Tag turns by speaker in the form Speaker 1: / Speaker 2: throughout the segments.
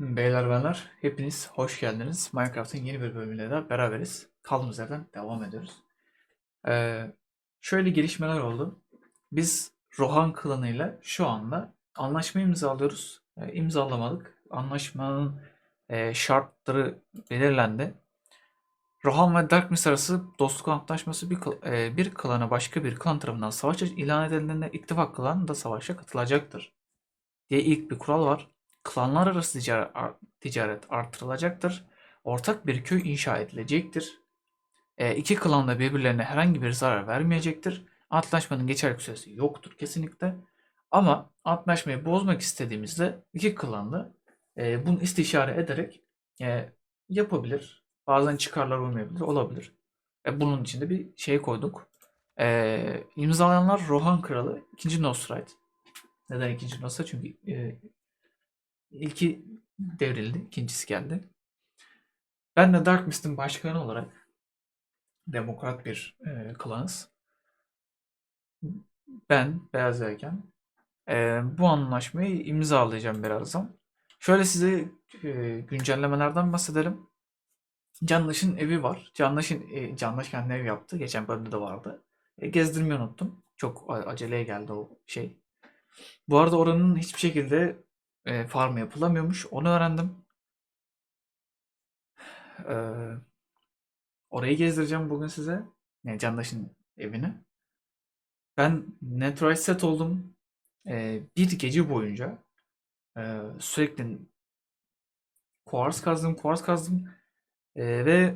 Speaker 1: Beyler benler hepiniz hoş geldiniz. Minecraft'ın yeni bir bölümüyle de beraberiz. Kaldığımız yerden devam ediyoruz. Ee, şöyle gelişmeler oldu. Biz Rohan klanıyla şu anda anlaşma imzalıyoruz. Ee, imzalamadık. Anlaşmanın e, şartları belirlendi. Rohan ve Darkness arası dostluk antlaşması bir, e, bir klana başka bir klan tarafından savaş ilan edildiğinde ittifak klanı da savaşa katılacaktır diye ilk bir kural var. Klanlar arası ticaret, artırılacaktır. Ortak bir köy inşa edilecektir. E, iki klan da birbirlerine herhangi bir zarar vermeyecektir. Antlaşmanın geçerlilik süresi yoktur kesinlikle. Ama antlaşmayı bozmak istediğimizde iki klan da e, bunu istişare ederek e, yapabilir. Bazen çıkarlar olmayabilir, olabilir. E, bunun için de bir şey koyduk. E, imzalayanlar Rohan Kralı, 2. Nosrite. Neden ikinci Nosra? Çünkü e, ilki devrildi, ikincisi geldi. Ben de Dark Mist'in başkanı olarak demokrat bir e, klanız. Ben Beyaz Yelken e, bu anlaşmayı imzalayacağım birazdan. Şöyle size e, güncellemelerden bahsedelim. Canlaş'ın evi var. Canlaş'ın e, Canlaş kendi ev yaptı. Geçen bölümde de vardı. E, gezdirmeyi unuttum. Çok aceleye geldi o şey. Bu arada oranın hiçbir şekilde e, farm yapılamıyormuş. Onu öğrendim. Ee, orayı gezdireceğim bugün size. Yani Candaş'ın evini. Ben Netroid set oldum. Ee, bir gece boyunca e, sürekli kuars kazdım, kuars kazdım Ee, ve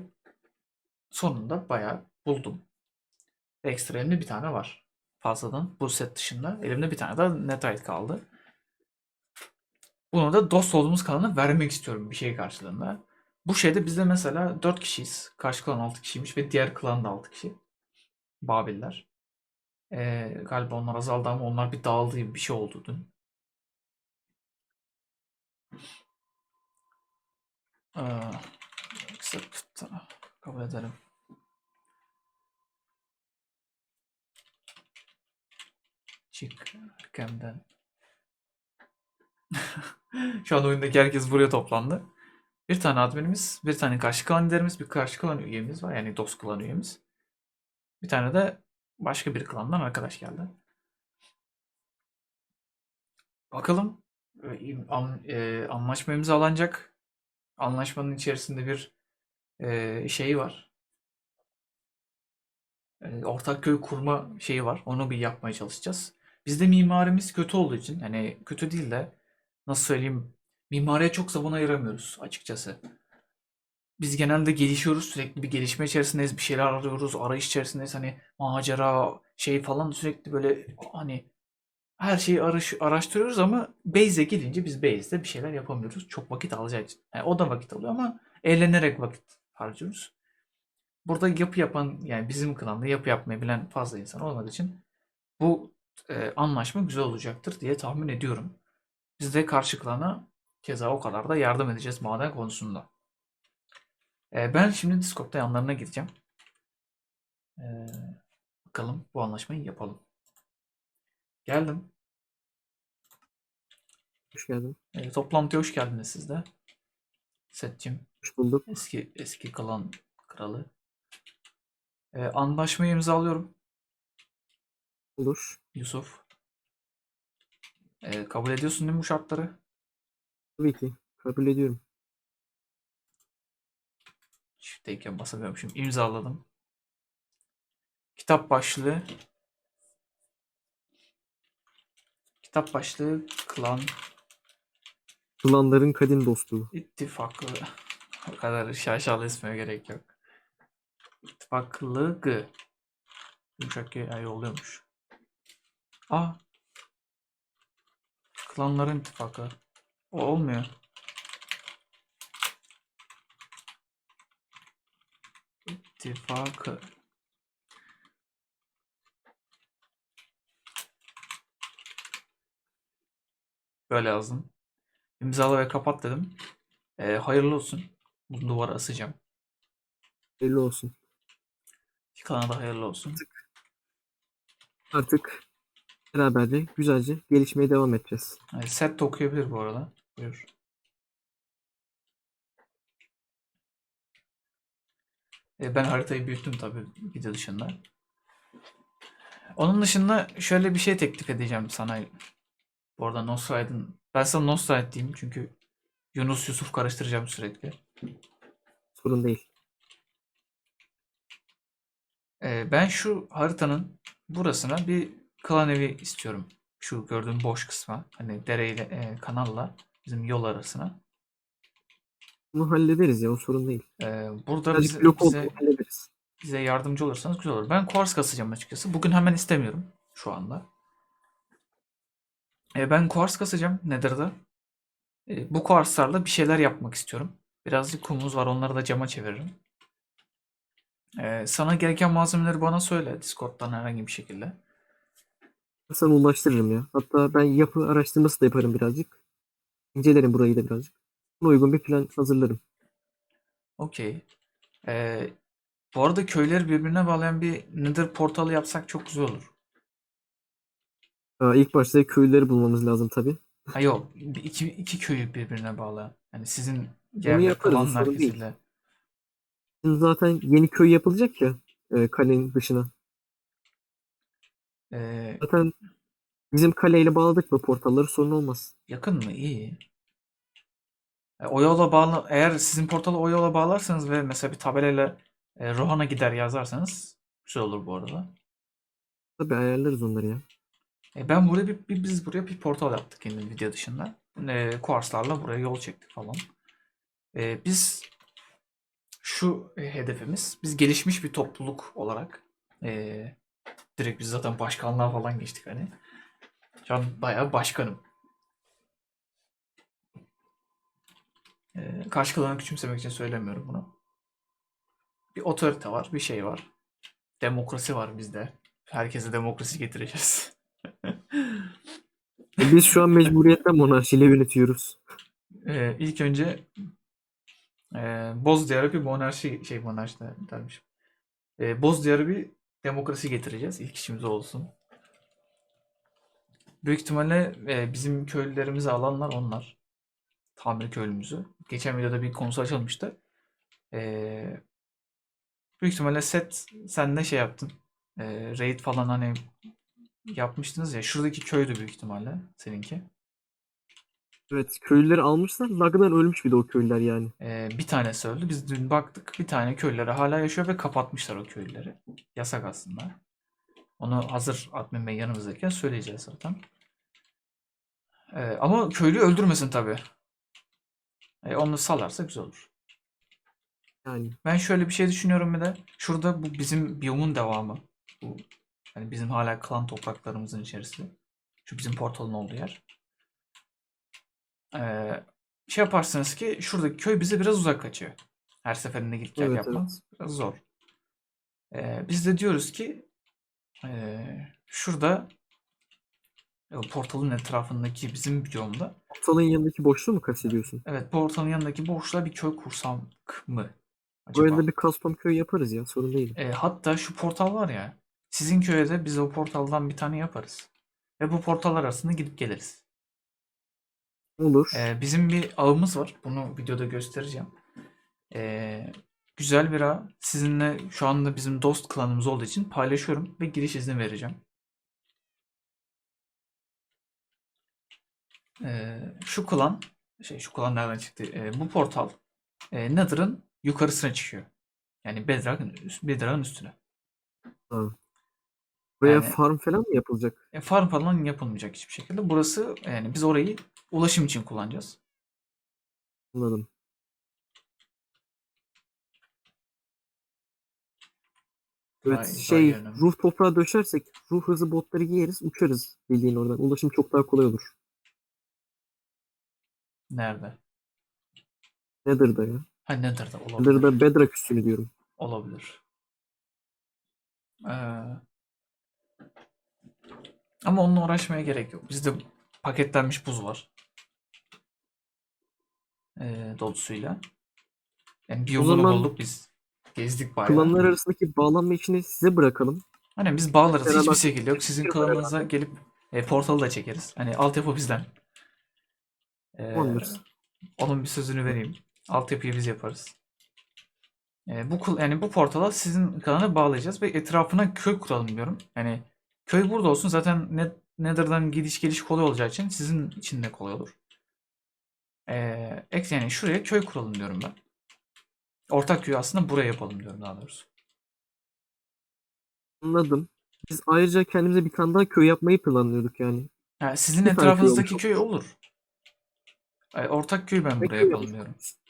Speaker 1: sonunda bayağı buldum. Ekstra bir tane var. Fazladan bu set dışında. Elimde bir tane daha Netroid kaldı. Bunu da dost olduğumuz kalana vermek istiyorum bir şey karşılığında. Bu şeyde bizde mesela 4 kişiyiz. Karşı klan 6 kişiymiş ve diğer klan da 6 kişi. Babiller. Ee, galiba onlar azaldı ama onlar bir dağıldı gibi bir şey oldu dün. Ee, accept. Kabul ederim. Çık erkenden. Şu an oyundaki herkes buraya toplandı. Bir tane adminimiz, bir tane karşı klan liderimiz, bir karşı klan üyemiz var. Yani dost klan üyemiz. Bir tane de başka bir klandan arkadaş geldi. Bakalım e, an- e, anlaşma imzalanacak. Anlaşmanın içerisinde bir e, şeyi var. E, ortak köy kurma şeyi var. Onu bir yapmaya çalışacağız. Bizde mimarimiz kötü olduğu için, yani kötü değil de nasıl söyleyeyim, mimariye çok zaman ayıramıyoruz açıkçası. Biz genelde gelişiyoruz. Sürekli bir gelişme içerisindeyiz. Bir şeyler arıyoruz. Arayış içerisindeyiz. Hani macera şey falan sürekli böyle hani her şeyi arış, araştırıyoruz ama base'e gelince biz base'de bir şeyler yapamıyoruz. Çok vakit için. Yani o da vakit alıyor ama eğlenerek vakit harcıyoruz. Burada yapı yapan yani bizim klanda yapı yapmayı bilen fazla insan olmadığı için bu e, anlaşma güzel olacaktır diye tahmin ediyorum. Biz de karşı klana keza o kadar da yardım edeceğiz maden konusunda. Ee, ben şimdi Discord'da yanlarına gideceğim. Ee, bakalım bu anlaşmayı yapalım. Geldim.
Speaker 2: Hoş geldin.
Speaker 1: Ee, toplantıya hoş geldiniz siz de. Setçim.
Speaker 2: Hoş bulduk.
Speaker 1: Eski eski kalan kralı. Ee, anlaşmayı imzalıyorum.
Speaker 2: Olur.
Speaker 1: Yusuf. Ee, kabul ediyorsun değil mi bu şartları?
Speaker 2: Tabii ki. Kabul ediyorum.
Speaker 1: Çiftteyken basamıyormuşum. İmzaladım. Kitap başlığı. Kitap başlığı klan
Speaker 2: Klanların kadim dostluğu.
Speaker 1: İttifaklı. O kadar şaşalı isme gerek yok. İttifaklı G. Yumuşak G ay oluyormuş. Aa. Klanların ittifakı. O olmuyor. İttifakı. Böyle yazdım. İmzala ve kapat dedim. Ee, hayırlı olsun. Bunu duvara asacağım.
Speaker 2: Belli olsun.
Speaker 1: Klana da hayırlı olsun.
Speaker 2: Artık beraberce güzelce gelişmeye devam edeceğiz.
Speaker 1: Yani set de okuyabilir bu arada. Buyur. E, ben haritayı büyüttüm tabii video dışında. Onun dışında şöyle bir şey teklif edeceğim sana. Bu arada Nosraid'in ben sana Nosraid diyeyim çünkü Yunus Yusuf karıştıracağım sürekli.
Speaker 2: Sorun değil.
Speaker 1: E, ben şu haritanın burasına bir klan evi istiyorum. Şu gördüğüm boş kısma. Hani dereyle, e, kanalla bizim yol arasına.
Speaker 2: Bunu hallederiz ya o sorun değil.
Speaker 1: Ee, burada
Speaker 2: Birazcık
Speaker 1: bize,
Speaker 2: blok
Speaker 1: bize,
Speaker 2: hallederiz.
Speaker 1: bize yardımcı olursanız güzel olur. Ben kuars kasacağım açıkçası. Bugün hemen istemiyorum şu anda. Ee, ben kuars kasacağım Nether'da. Ee, bu kuarslarla bir şeyler yapmak istiyorum. Birazcık kumumuz var. Onları da cama çeviririm. Ee, sana gereken malzemeleri bana söyle. Discord'dan herhangi bir şekilde.
Speaker 2: Sana ulaştırırım ya. Hatta ben yapı araştırması da yaparım birazcık. İncelerim burayı da birazcık. Buna uygun bir plan hazırlarım.
Speaker 1: Okey. Ee, bu arada köyleri birbirine bağlayan bir Nether portalı yapsak çok güzel olur.
Speaker 2: Aa, ilk başta köylüleri bulmamız lazım tabii.
Speaker 1: Ha yok, bir- iki, iki köyü birbirine bağlayan. Yani sizin
Speaker 2: Onu
Speaker 1: yerde
Speaker 2: yaparız,
Speaker 1: kalan
Speaker 2: sorun değil.
Speaker 1: merkeziyle.
Speaker 2: Şimdi zaten yeni köy yapılacak ya e, kalenin dışına.
Speaker 1: Ee,
Speaker 2: Zaten bizim kaleyle bağladık mı portalları sorun olmaz.
Speaker 1: yakın mı? İyi. E, o yola bağlı, eğer sizin portalı o yola bağlarsanız ve mesela bir tabelayla e, Rohan'a gider yazarsanız güzel olur bu arada.
Speaker 2: Tabii ayarlarız onları ya.
Speaker 1: E, ben buraya bir, bir- biz buraya bir portal yaptık yine video dışında. E, kuarslarla buraya yol çektik falan. E, biz şu e, hedefimiz, biz gelişmiş bir topluluk olarak e, direkt biz zaten başkanlığa falan geçtik hani. Şu an bayağı başkanım. E, karşı kalanı küçümsemek için söylemiyorum bunu. Bir otorite var, bir şey var. Demokrasi var bizde. Herkese demokrasi getireceğiz.
Speaker 2: E, biz şu an mecburiyetten monarşiyle yönetiyoruz.
Speaker 1: Ee, ilk önce e, Boz Diyarı bir monarşi şey monarşi de- dermişim. Ee, Boz Diyarı bir demokrasi getireceğiz. İlk işimiz olsun. Büyük ihtimalle e, bizim köylülerimizi alanlar onlar. Tamir köylümüzü. Geçen videoda bir konusu açılmıştı. Ee, büyük ihtimalle set sen ne şey yaptın? Ee, raid falan hani yapmıştınız ya. Şuradaki köydü büyük ihtimalle seninki.
Speaker 2: Evet köylüleri almışlar. Lag'dan ölmüş bir de o köylüler yani.
Speaker 1: Ee, bir tanesi öldü. Biz dün baktık bir tane köylüleri hala yaşıyor ve kapatmışlar o köyleri. Yasak aslında. Onu hazır admin bey yanımızdayken söyleyeceğiz zaten. Ee, ama köylüyü öldürmesin tabii. Ee, onu salarsa güzel olur.
Speaker 2: Yani
Speaker 1: Ben şöyle bir şey düşünüyorum bir de. Şurada bu bizim biyomun devamı. Bu hani bizim hala klan topraklarımızın içerisi. Şu bizim portalın olduğu yer. Ee, şey yaparsınız ki şuradaki köy bize biraz uzak kaçıyor. Her seferinde git gel
Speaker 2: Evet,
Speaker 1: yapmak biraz zor. Ee, biz de diyoruz ki ee, şurada portalın etrafındaki bizim biyomda
Speaker 2: portalın yanındaki boşluğu mu kastediyorsun?
Speaker 1: evet portalın yanındaki boşluğa bir köy kursak mı? Acaba?
Speaker 2: arada bir custom köy yaparız ya sorun değil.
Speaker 1: E, hatta şu portal var ya. Sizin köye de biz o portaldan bir tane yaparız. Ve bu portallar arasında gidip geliriz.
Speaker 2: Olur.
Speaker 1: E, bizim bir ağımız var. Bunu videoda göstereceğim. E, güzel bir ağ. Sizinle şu anda bizim dost klanımız olduğu için paylaşıyorum ve giriş izni vereceğim. E, şu klan, şey şu klan nereden çıktı? E, bu portal e, Nether'ın yukarısına çıkıyor. Yani Bedrock'ın Bedrock'ın üstüne.
Speaker 2: Buraya
Speaker 1: yani-
Speaker 2: farm falan mı yapılacak?
Speaker 1: E, farm falan yapılmayacak hiçbir şekilde. Burası yani biz orayı ulaşım için kullanacağız.
Speaker 2: Anladım. Evet
Speaker 1: vay
Speaker 2: şey
Speaker 1: yerine.
Speaker 2: ruh toprağı döşersek ruh hızı botları giyeriz uçarız bildiğin oradan. Ulaşım çok daha kolay olur.
Speaker 1: Nerede?
Speaker 2: Nether'da ya.
Speaker 1: Ha Nether'da olabilir.
Speaker 2: Nether'da Bedrock üstünü diyorum.
Speaker 1: Olabilir. Ee, ama onunla uğraşmaya gerek yok. Bizde paketlenmiş buz var. Ee, dolusuyla. Yani bir yolunu
Speaker 2: zaman
Speaker 1: bulduk biz. Gezdik bayağı.
Speaker 2: Klanlar arasındaki bağlanma işini size bırakalım.
Speaker 1: Hani biz bağlarız.
Speaker 2: Beraber-
Speaker 1: Hiçbir şekilde yok. Sizin klanınıza gelip e, portalı da çekeriz. Hani altyapı bizden. Ee,
Speaker 2: Olur.
Speaker 1: onun bir sözünü vereyim. Altyapıyı biz yaparız. E, bu kul- yani bu portala sizin klanı bağlayacağız ve etrafına köy kuralım diyorum. Yani köy burada olsun zaten ne, Nether'dan gidiş geliş kolay olacağı için sizin için de kolay olur. E, ek yani şuraya köy kuralım diyorum ben. Ortak köyü aslında buraya yapalım diyorum daha doğrusu.
Speaker 2: Anladım. Biz ayrıca kendimize bir tane daha köy yapmayı planlıyorduk yani.
Speaker 1: Ha, sizin
Speaker 2: Bir
Speaker 1: etrafınızdaki köy olur. E, ortak köy ben buraya yapalım diyorum.
Speaker 2: yapacağız?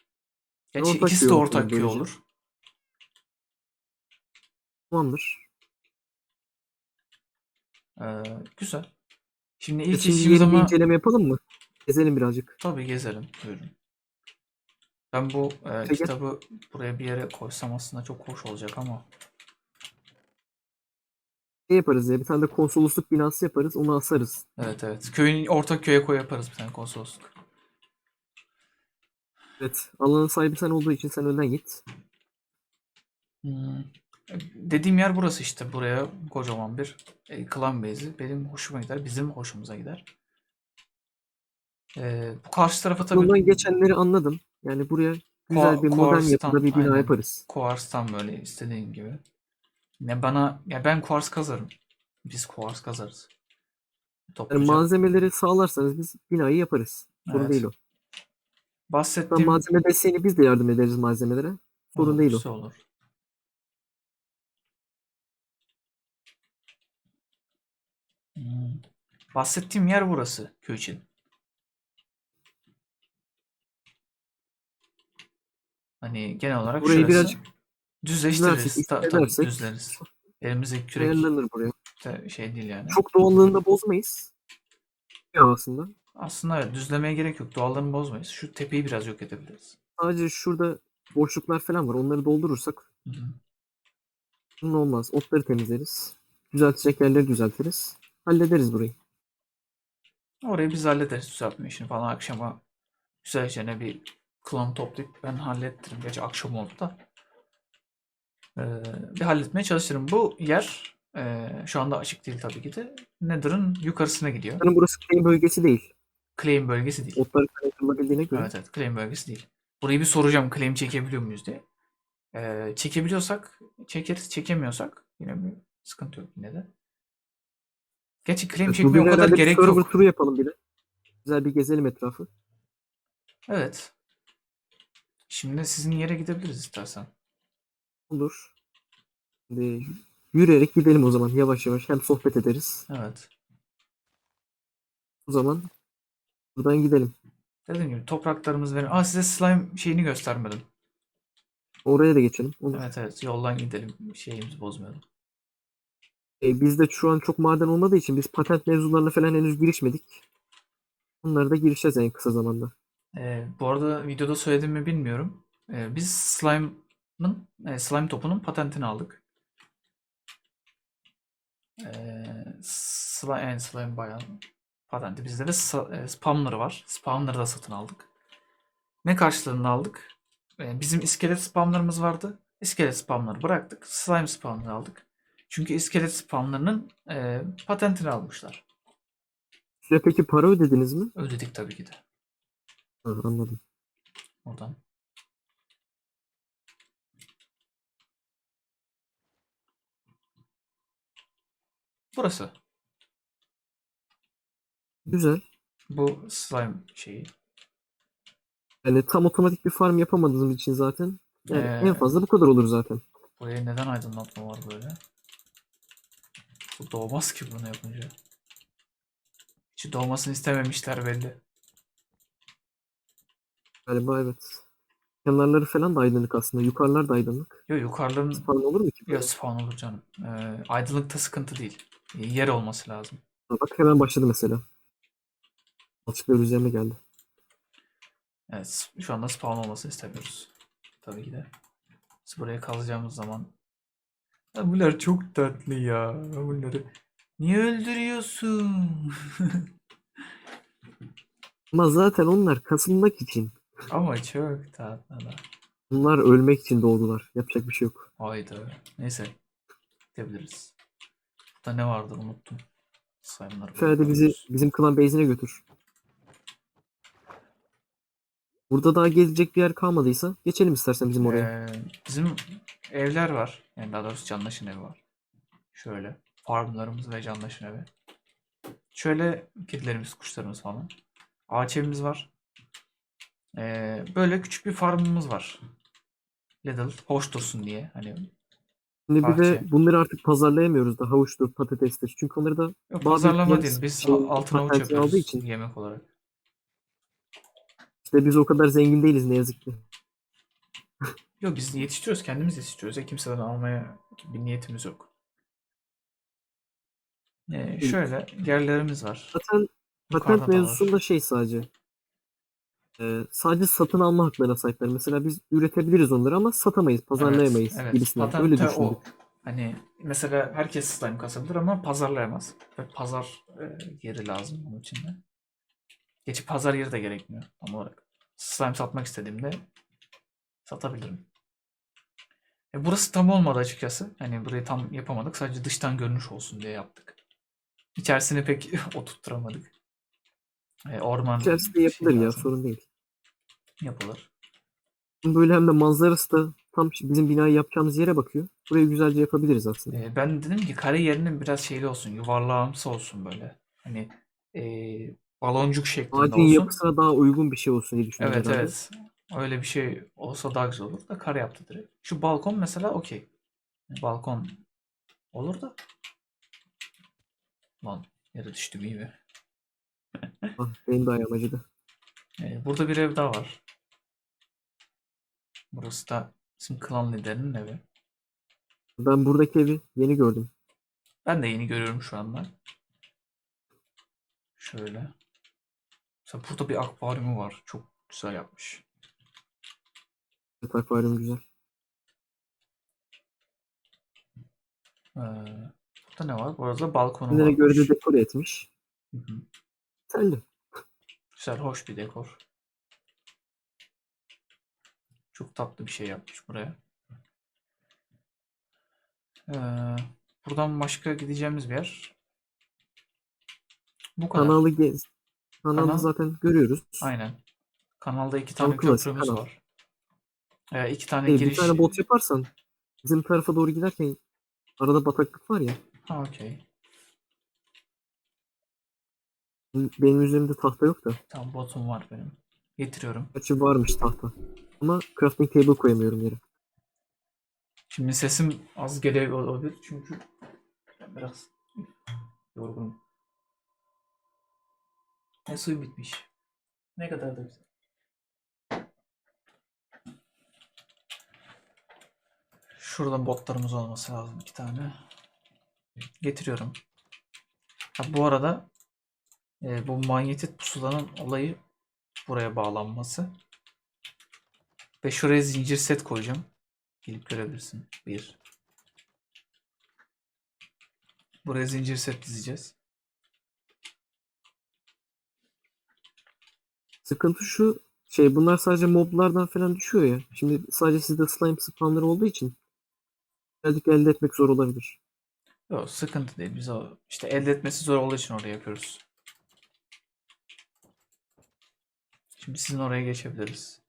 Speaker 1: Gerçi
Speaker 2: Ortak
Speaker 1: ikisi de ortak köy
Speaker 2: böylece.
Speaker 1: olur.
Speaker 2: Tamamdır.
Speaker 1: E, güzel. Şimdi ilk
Speaker 2: Şimdi
Speaker 1: işimiz ama
Speaker 2: inceleme yapalım mı? Gezelim birazcık.
Speaker 1: tabii gezelim. Buyurun. Ben bu e,
Speaker 2: Peki.
Speaker 1: kitabı buraya bir yere koysam aslında çok hoş olacak ama
Speaker 2: Ne yaparız ya? Bir tane de konsolosluk binası yaparız. Onu asarız.
Speaker 1: evet evet. Köyün ortak köye koy yaparız bir tane konsolosluk.
Speaker 2: Evet. Alanın sahibi sen olduğu için sen önden git.
Speaker 1: Hmm. Dediğim yer burası işte. Buraya kocaman bir e, klan base'i. Benim hoşuma gider. Bizim hoşumuza gider. E, bu karşı tarafa tabii
Speaker 2: Yoldan geçenleri anladım. Yani buraya güzel
Speaker 1: Koa-
Speaker 2: bir modern yapıda bir bina
Speaker 1: aynen.
Speaker 2: yaparız.
Speaker 1: Kuars'tan böyle istediğin gibi. Ne bana ya ben kuars kazarım. Biz kuars kazarız.
Speaker 2: Yani malzemeleri sağlarsanız biz binayı yaparız. Sorun
Speaker 1: Evet.
Speaker 2: değil o. Hatta
Speaker 1: Bahsettiğim
Speaker 2: malzeme desteğini biz de yardım ederiz malzemelere. Sorun değil o.
Speaker 1: olur. Hmm. Bahsettiğim yer burası köy Hani genel olarak
Speaker 2: Burayı
Speaker 1: şurası.
Speaker 2: birazcık
Speaker 1: düzleştiririz. Ta- tabii düzleriz. Elimizdeki kürek
Speaker 2: ayarlanır buraya.
Speaker 1: de şey değil yani.
Speaker 2: Çok doğallığını da bozmayız. Ya aslında.
Speaker 1: Aslında evet, düzlemeye gerek yok. Doğallarını bozmayız. Şu tepeyi biraz yok edebiliriz.
Speaker 2: Sadece şurada boşluklar falan var. Onları doldurursak
Speaker 1: Hı hı.
Speaker 2: bunun olmaz. Otları temizleriz. Düzeltecek yerleri düzeltiriz. Hallederiz burayı.
Speaker 1: Orayı biz hallederiz düzeltme işini falan akşama güzelce bir klan toplayıp ben hallettiririm. Gerçi akşam oldu da. Ee, bir halletmeye çalışırım. Bu yer e, şu anda açık değil tabii ki de. Nether'ın yukarısına gidiyor.
Speaker 2: Yani burası claim bölgesi değil.
Speaker 1: Claim bölgesi değil.
Speaker 2: Otlar kaybedilabildiğine göre.
Speaker 1: Evet evet claim bölgesi değil. Burayı bir soracağım claim çekebiliyor muyuz diye. Ee, çekebiliyorsak çekeriz. Çekemiyorsak yine bir sıkıntı yok yine de. Gerçi claim çekmeye o kadar
Speaker 2: herhalde bir
Speaker 1: gerek
Speaker 2: server
Speaker 1: yok.
Speaker 2: turu yapalım bir de. Güzel bir gezelim etrafı.
Speaker 1: Evet. Şimdi sizin yere gidebiliriz istersen.
Speaker 2: Olur. Şimdi yürüyerek gidelim o zaman yavaş yavaş. Hem sohbet ederiz.
Speaker 1: Evet.
Speaker 2: O zaman buradan gidelim.
Speaker 1: Dediğim gibi topraklarımız verin. Aa size slime şeyini göstermedim.
Speaker 2: Oraya da geçelim. Olur.
Speaker 1: Evet evet yoldan gidelim. Şeyimizi bozmayalım.
Speaker 2: E, bizde şu an çok maden olmadığı için biz patent mevzularına falan henüz girişmedik. Onlara da girişeceğiz en kısa zamanda.
Speaker 1: Ee, bu arada videoda söyledim mi bilmiyorum. Ee, biz slime'ın e, slime topunun patentini aldık. Ee, slime, yani slime bayağı patenti. Bizde de sa- e, spawner'ı var. Spawner'ı da satın aldık. Ne karşılığında aldık? Ee, bizim iskelet spawner'ımız vardı. İskelet spawner'ı bıraktık. Slime spawner'ı aldık. Çünkü iskelet spawner'ının e, patentini almışlar.
Speaker 2: Size peki para ödediniz mi?
Speaker 1: Ödedik tabii ki de.
Speaker 2: Ha, anladım.
Speaker 1: Oradan. Burası.
Speaker 2: Güzel.
Speaker 1: Bu slime şeyi.
Speaker 2: Yani tam otomatik bir farm yapamadığımız için zaten yani
Speaker 1: Ee,
Speaker 2: en fazla bu kadar olur zaten.
Speaker 1: Buraya neden aydınlatma var böyle? Bu doğmaz ki bunu yapınca. Hiç doğmasını istememişler belli.
Speaker 2: Galiba evet. Kenarları falan da aydınlık aslında. Yukarılar da aydınlık.
Speaker 1: Yok yukarıların
Speaker 2: Spawn olur mu ki?
Speaker 1: ya spawn olur canım. Ee, aydınlıkta sıkıntı değil. Yer olması lazım.
Speaker 2: Bak hemen başladı mesela. Açıklar üzerine geldi.
Speaker 1: Evet, şu anda spawn olmasını istemiyoruz. Tabii ki de. Biz buraya kazacağımız zaman ya bunlar çok tatlı ya. Bunları niye öldürüyorsun?
Speaker 2: Ama zaten onlar kasılmak için.
Speaker 1: Ama çok tatlılar.
Speaker 2: Bunlar ölmek için doğdular. Yapacak bir şey yok.
Speaker 1: Hayda. Neyse. Gidebiliriz. Burada ne vardı unuttum. Slime'ları
Speaker 2: Ferdi bizi bizim klan base'ine götür. Burada daha gezecek bir yer kalmadıysa geçelim istersen bizim oraya.
Speaker 1: Ee, bizim evler var. Yani daha doğrusu canlaşın evi var. Şöyle. Farmlarımız ve canlaşın evi. Şöyle kedilerimiz, kuşlarımız falan. Ağaç evimiz var. Ee, böyle küçük bir farmımız var. Little hoş dursun diye. Hani
Speaker 2: Şimdi bir de
Speaker 1: bahçe.
Speaker 2: bunları artık pazarlayamıyoruz da havuçtur, patatestir. Çünkü onları da
Speaker 1: yok,
Speaker 2: Bazı
Speaker 1: pazarlama
Speaker 2: ülkeler
Speaker 1: değil. Biz altın havuç
Speaker 2: patentini
Speaker 1: yapıyoruz
Speaker 2: aldığı için.
Speaker 1: yemek olarak.
Speaker 2: işte biz o kadar zengin değiliz ne yazık ki.
Speaker 1: Yok biz yetiştiriyoruz. Kendimiz yetiştiriyoruz. Ya kimseden almaya bir niyetimiz yok. Ee, şöyle yerlerimiz var.
Speaker 2: Zaten
Speaker 1: Yukarıda
Speaker 2: patent
Speaker 1: da var.
Speaker 2: mevzusunda şey sadece. Ee, sadece satın alma haklarına sahipler. Mesela biz üretebiliriz onları ama satamayız, pazarlayamayız
Speaker 1: Evet, evet.
Speaker 2: gibisinden.
Speaker 1: Patente
Speaker 2: Öyle düşündük.
Speaker 1: o. Hani mesela herkes slime kasabilir ama pazarlayamaz. Ve pazar e, yeri lazım bunun için de. Geçi pazar yeri de gerekmiyor tam olarak. Slime satmak istediğimde satabilirim. E, burası tam olmadı açıkçası. Hani burayı tam yapamadık. Sadece dıştan görünüş olsun diye yaptık. İçerisini pek oturtturamadık. E, orman
Speaker 2: İçerisinde
Speaker 1: şey
Speaker 2: yapılır ya
Speaker 1: lazım.
Speaker 2: sorun değil.
Speaker 1: Yapılır.
Speaker 2: Böyle hem de manzarası da tam bizim binayı yapacağımız yere bakıyor. Burayı güzelce yapabiliriz aslında.
Speaker 1: Ee, ben dedim ki kare yerinin biraz şeyli olsun, yuvarlağımsı olsun böyle. Hani e, baloncuk şeklinde
Speaker 2: Ağacın
Speaker 1: olsun.
Speaker 2: yapısına daha uygun bir şey olsun diye düşünüyorum
Speaker 1: Evet
Speaker 2: herhalde.
Speaker 1: evet. Öyle bir şey olsa daha güzel olur da kare yaptı direkt. Şu balkon mesela okey. Balkon olur da. Lan yere düştüm iyi mi?
Speaker 2: Ah, benim de ayağım acıdı.
Speaker 1: Ee, burada bir ev daha var. Burası da bizim klan liderinin evi.
Speaker 2: Ben buradaki evi yeni gördüm.
Speaker 1: Ben de yeni görüyorum şu anda. Şöyle. Mesela burada bir akvaryumu var. Çok güzel yapmış.
Speaker 2: Evet, akvaryum güzel.
Speaker 1: Ee, burada ne var? Burada balkonu
Speaker 2: Kendine göre de dekore etmiş.
Speaker 1: Hı hı. Güzel, hoş bir dekor. Çok tatlı bir şey yapmış buraya. Ee, buradan başka gideceğimiz bir yer. Bu kadar.
Speaker 2: Kanalı gez. Kanalı
Speaker 1: Kanal-
Speaker 2: zaten görüyoruz.
Speaker 1: Aynen. Kanalda iki tane
Speaker 2: klasik
Speaker 1: köprümüz
Speaker 2: kanal.
Speaker 1: var. Ee, iki tane
Speaker 2: bir
Speaker 1: giriş.
Speaker 2: tane bot yaparsan bizim tarafa doğru giderken arada bataklık var ya.
Speaker 1: Ha okey.
Speaker 2: Benim üzerimde tahta yok da.
Speaker 1: Tamam botum var benim. Getiriyorum.
Speaker 2: Gerçi varmış tahta. Ama crafting table koyamıyorum yere.
Speaker 1: Şimdi sesim az geliyor olabilir çünkü ben biraz yorgunum. Ne suyum bitmiş. Ne kadar da güzel. Şuradan botlarımız olması lazım iki tane. Getiriyorum. Ha, bu arada e, bu manyetit pusulanın olayı buraya bağlanması. Ve şuraya zincir set koyacağım. Gelip görebilirsin. Bir. Buraya zincir set dizeceğiz.
Speaker 2: Sıkıntı şu şey bunlar sadece moblardan falan düşüyor ya. Şimdi sadece sizde slime spawnları olduğu için birazcık elde etmek zor olabilir.
Speaker 1: Yok sıkıntı değil. Biz o işte elde etmesi zor olduğu için oraya yapıyoruz. Şimdi sizin oraya geçebiliriz.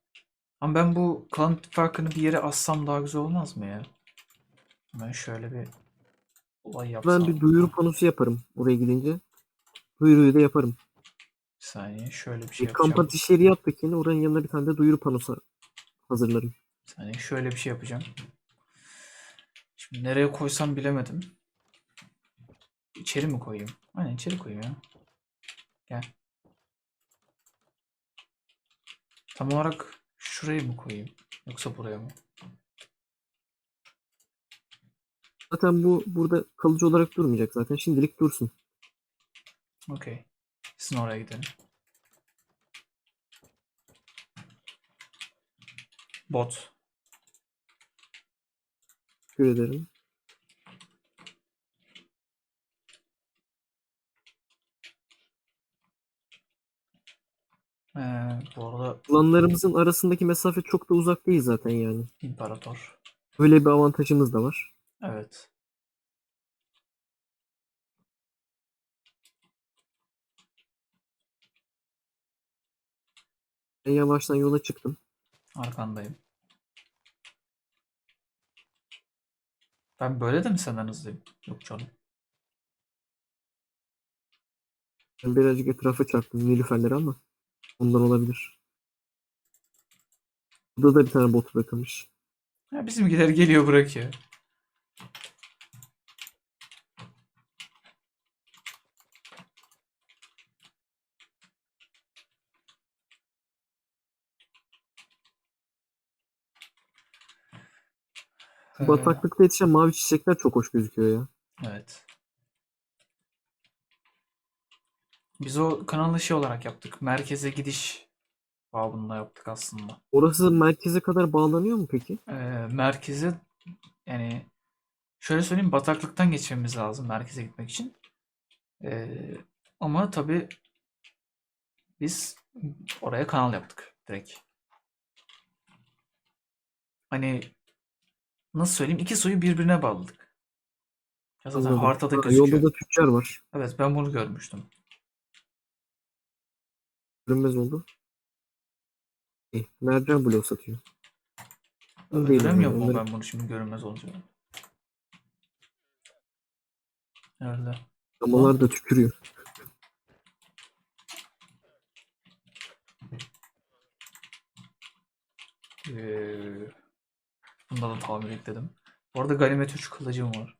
Speaker 1: Ama ben bu klan ittifakını bir yere assam daha güzel olmaz mı ya? Ben şöyle bir olay yapsam.
Speaker 2: Ben bir duyuru panosu yaparım oraya gidince. Duyuruyu da yaparım.
Speaker 1: Bir saniye şöyle bir şey
Speaker 2: Bir kamp
Speaker 1: yapacağım.
Speaker 2: ateş yeri yaptık yine oranın yanına bir tane de duyuru panosu hazırlarım.
Speaker 1: Bir saniye şöyle bir şey yapacağım. Şimdi nereye koysam bilemedim. İçeri mi koyayım? Aynen içeri koyayım ya. Gel. Tam olarak şuraya mı koyayım? Yoksa buraya mı?
Speaker 2: Zaten bu burada kalıcı olarak durmayacak zaten. Şimdilik dursun.
Speaker 1: Okey. Sizin oraya gidelim. Bot.
Speaker 2: Teşekkür ederim.
Speaker 1: Ee, bu arada
Speaker 2: Klanlarımızın arasındaki mesafe çok da uzak değil zaten yani.
Speaker 1: imparator.
Speaker 2: Böyle bir avantajımız da var.
Speaker 1: Evet.
Speaker 2: Ben yavaştan yola çıktım.
Speaker 1: Arkandayım. Ben böyle de mi senden hızlıyım? Yok canım.
Speaker 2: Ben birazcık etrafa çarptım nilüferleri ama ondan olabilir. Burada da bir tane bot bırakılmış.
Speaker 1: Ha, bizimkiler geliyor bırakıyor.
Speaker 2: Bataklıkta yetişen mavi çiçekler çok hoş gözüküyor ya.
Speaker 1: Evet. Biz o kanalı şey olarak yaptık. Merkeze gidiş babında yaptık aslında.
Speaker 2: Orası merkeze kadar bağlanıyor mu peki?
Speaker 1: Ee, merkeze yani şöyle söyleyeyim bataklıktan geçmemiz lazım merkeze gitmek için. Ee, ama tabii biz oraya kanal yaptık direkt. Hani nasıl söyleyeyim iki suyu birbirine bağladık. Ya zaten
Speaker 2: Anladım.
Speaker 1: haritada
Speaker 2: Ha,
Speaker 1: gözüküyor.
Speaker 2: Yolda da tüccar var.
Speaker 1: Evet ben bunu görmüştüm.
Speaker 2: Görünmez oldu. Eh, mercan bloğu satıyor. Ya,
Speaker 1: mu ben bunu şimdi görünmez olunca? Öyle.
Speaker 2: Damalar da tükürüyor.
Speaker 1: Ee, bunda da tamir ekledim. Bu arada ganimet 3 kılıcım var.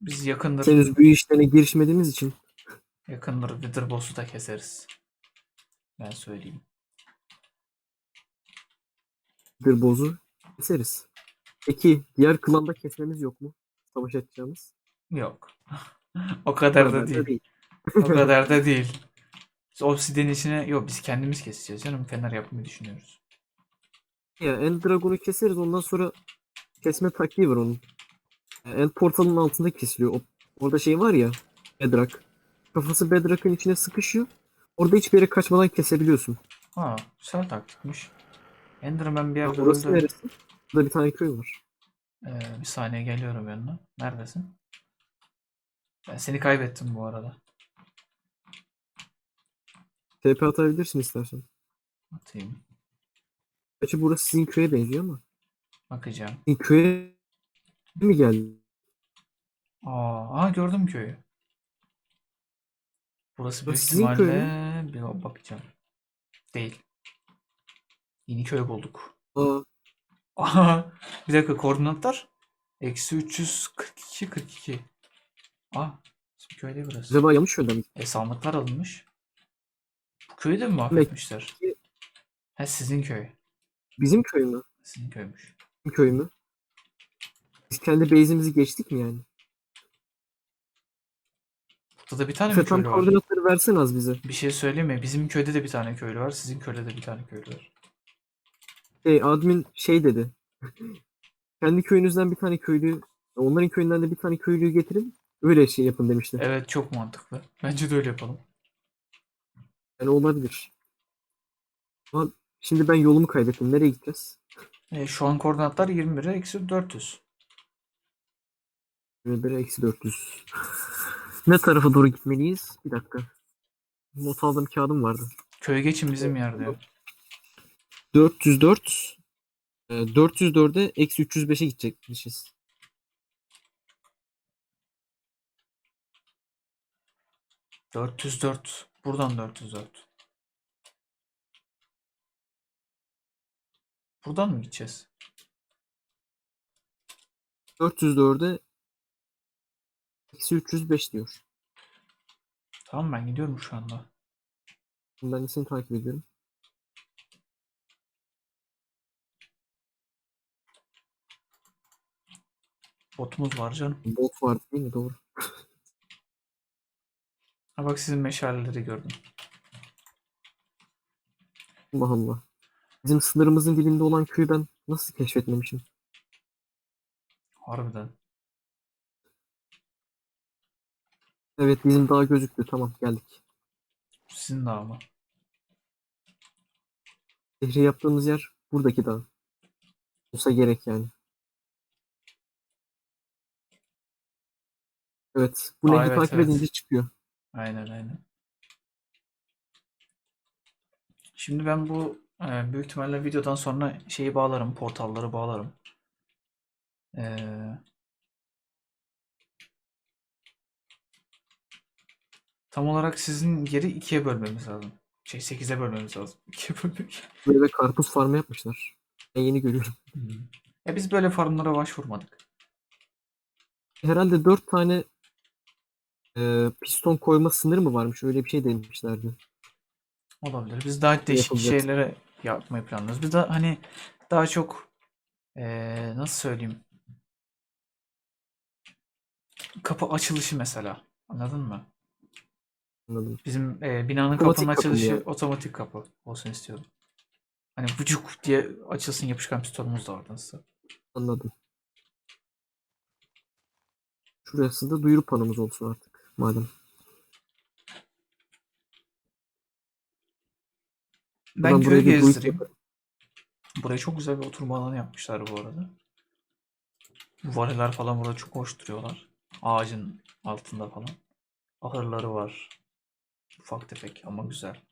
Speaker 1: Biz yakındır,
Speaker 2: Henüz büyü işlerine girişmediğimiz için
Speaker 1: yakındır Wither boss'u da keseriz. Ben söyleyeyim.
Speaker 2: bir bozu keseriz. Peki diğer klanda kesmemiz yok mu? Savaş edeceğimiz.
Speaker 1: Yok. o kadar da değil. O kadar da değil. Biz obsidian içine yok biz kendimiz keseceğiz canım. Fener yapmayı düşünüyoruz.
Speaker 2: Ya End Dragon'u keseriz ondan sonra kesme taktiği var onun. Ya, End portalının altında kesiliyor. O, orada şey var ya Bedrock. Kafası Bedrock'ın içine sıkışıyor. Orada hiçbir yere kaçmadan kesebiliyorsun.
Speaker 1: Ha, güzel taktikmiş. Enderman bir yerde
Speaker 2: orası
Speaker 1: öldü.
Speaker 2: neresi? Burada bir tane köy var.
Speaker 1: Ee, bir saniye geliyorum yanına. Neredesin? Ben seni kaybettim bu arada.
Speaker 2: TP atabilirsin istersen.
Speaker 1: Atayım.
Speaker 2: Gerçi burası sizin köye benziyor ama.
Speaker 1: Bakacağım.
Speaker 2: Sizin köye mi geldi?
Speaker 1: Aa, aa gördüm köyü. Burası büyük
Speaker 2: sizin köy
Speaker 1: ihtimalle bir bakacağım. Değil. Yeni köy bulduk.
Speaker 2: Aa,
Speaker 1: Aha, bir dakika koordinatlar. Eksi 342 42. Aa, bizim köyde burası.
Speaker 2: acaba yanlış yönden mi?
Speaker 1: E sandıklar alınmış. Bu köyü de mi mahvetmişler? Ha sizin köy.
Speaker 2: Bizim köy mü?
Speaker 1: Sizin köymüş.
Speaker 2: Bizim köy mü? Biz kendi base'imizi geçtik mi yani?
Speaker 1: Burada da bir tane mi
Speaker 2: Fetan
Speaker 1: köylü var?
Speaker 2: koordinatları versen az bize.
Speaker 1: Bir şey söyleyeyim mi? Bizim köyde de bir tane köylü var. Sizin köyde de bir tane köylü var.
Speaker 2: Şey, admin şey dedi. Kendi köyünüzden bir tane köylü, onların köyünden de bir tane köylüyü getirin. Öyle şey yapın demişti.
Speaker 1: Evet çok mantıklı. Bence de öyle yapalım.
Speaker 2: Yani olabilir. Ama şimdi ben yolumu kaybettim. Nereye gideceğiz?
Speaker 1: E, şu an koordinatlar 21'e eksi 400.
Speaker 2: 21 eksi 400. ne tarafa doğru gitmeliyiz? Bir dakika. Not aldığım kağıdım vardı.
Speaker 1: Köye geçin bizim yerde. ya.
Speaker 2: 404 e, 404'e eksi 305'e gidecekmişiz.
Speaker 1: ...404. Buradan 404. Buradan mı gideceğiz?
Speaker 2: 404'e eksi 305 diyor.
Speaker 1: Tamam ben gidiyorum şu anda.
Speaker 2: Ben seni takip ediyorum.
Speaker 1: Botumuz var canım.
Speaker 2: Bot vardı değil mi? Doğru.
Speaker 1: Ha bak sizin meşaleleri gördüm.
Speaker 2: Allah Allah. Bizim sınırımızın dibinde olan köyü ben nasıl keşfetmemişim?
Speaker 1: Harbiden.
Speaker 2: Evet bizim dağ gözüktü. Tamam geldik.
Speaker 1: Sizin de ama.
Speaker 2: Şehri yaptığımız yer buradaki dağ. Olsa gerek yani. Evet. Bu
Speaker 1: Aa,
Speaker 2: nehri
Speaker 1: evet,
Speaker 2: takip
Speaker 1: evet.
Speaker 2: edince çıkıyor.
Speaker 1: Aynen aynen. Şimdi ben bu e, büyük ihtimalle videodan sonra şeyi bağlarım, portalları bağlarım. Ee, tam olarak sizin yeri ikiye bölmemiz lazım. Şey 8'e bölmemiz lazım. İkiye bölmek.
Speaker 2: Böyle karpuz farmı yapmışlar. Ben yeni görüyorum.
Speaker 1: Ya biz böyle farmlara başvurmadık.
Speaker 2: Herhalde 4 tane e, piston koyma sınırı mı varmış? Öyle bir şey demişlerdi.
Speaker 1: Olabilir. Biz daha değişik
Speaker 2: Yapılacak.
Speaker 1: şeylere yapmayı planlıyoruz. Biz de hani daha çok eee, nasıl söyleyeyim? Kapı açılışı mesela. Anladın mı?
Speaker 2: Anladım.
Speaker 1: Bizim eee, binanın
Speaker 2: Otomatik
Speaker 1: kapının
Speaker 2: kapı
Speaker 1: açılışı
Speaker 2: ya?
Speaker 1: otomatik kapı olsun istiyorum. Hani vücuk diye açılsın yapışkan pistonumuz da orada aslında.
Speaker 2: Anladım. Şurası da duyuru panomuz olsun artık. Madem.
Speaker 1: Ben
Speaker 2: Buradan
Speaker 1: köyü gezdireyim. Buraya çok güzel bir oturma alanı yapmışlar bu arada. Bu Valiler falan burada çok hoş duruyorlar. Ağacın altında falan. Ahırları var. Ufak tefek ama güzel.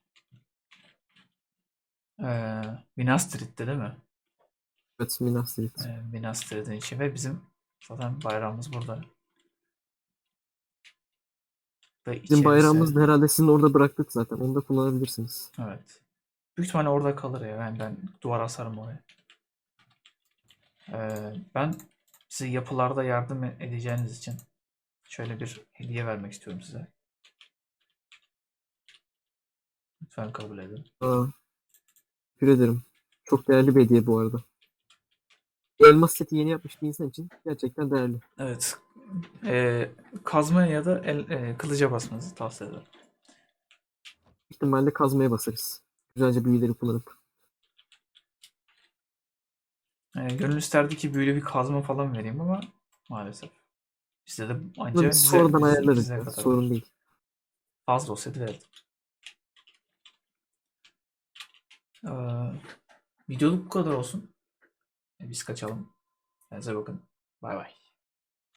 Speaker 1: Ee, Minas Tirith'te değil mi?
Speaker 2: Evet Minas Tirith.
Speaker 1: Ee, Minas Tirith'in içi ve bizim zaten bayrağımız burada. Ve
Speaker 2: Bizim bayrağımız
Speaker 1: içerisi-
Speaker 2: da herhalde sizin orada bıraktık zaten. Onu da kullanabilirsiniz.
Speaker 1: Evet. Büyük ihtimalle orada kalır ya. Yani ben duvar asarım oraya. Ee, ben size yapılarda yardım edeceğiniz için şöyle bir hediye vermek istiyorum size. Lütfen kabul edin.
Speaker 2: Aa, teşekkür ederim. Çok değerli bir hediye bu arada. Elmas seti yeni yapmış bir insan için gerçekten değerli.
Speaker 1: Evet. Ee, kazmaya ya da el, e, kılıca basmanızı tavsiye ederim.
Speaker 2: İhtimalle kazmaya basarız. Güzelce büyüleri kullanıp.
Speaker 1: Ee, gönül isterdi ki böyle bir kazma falan vereyim ama maalesef. Bizde de anca
Speaker 2: Bunu biz
Speaker 1: bize-
Speaker 2: sonradan
Speaker 1: bize-
Speaker 2: ayarlarız.
Speaker 1: bize.
Speaker 2: Sorun değil.
Speaker 1: Fazla olsaydı verirdim. Ee, videoluk bu kadar olsun. Biz kaçalım. Kendinize bakın. Bay bay.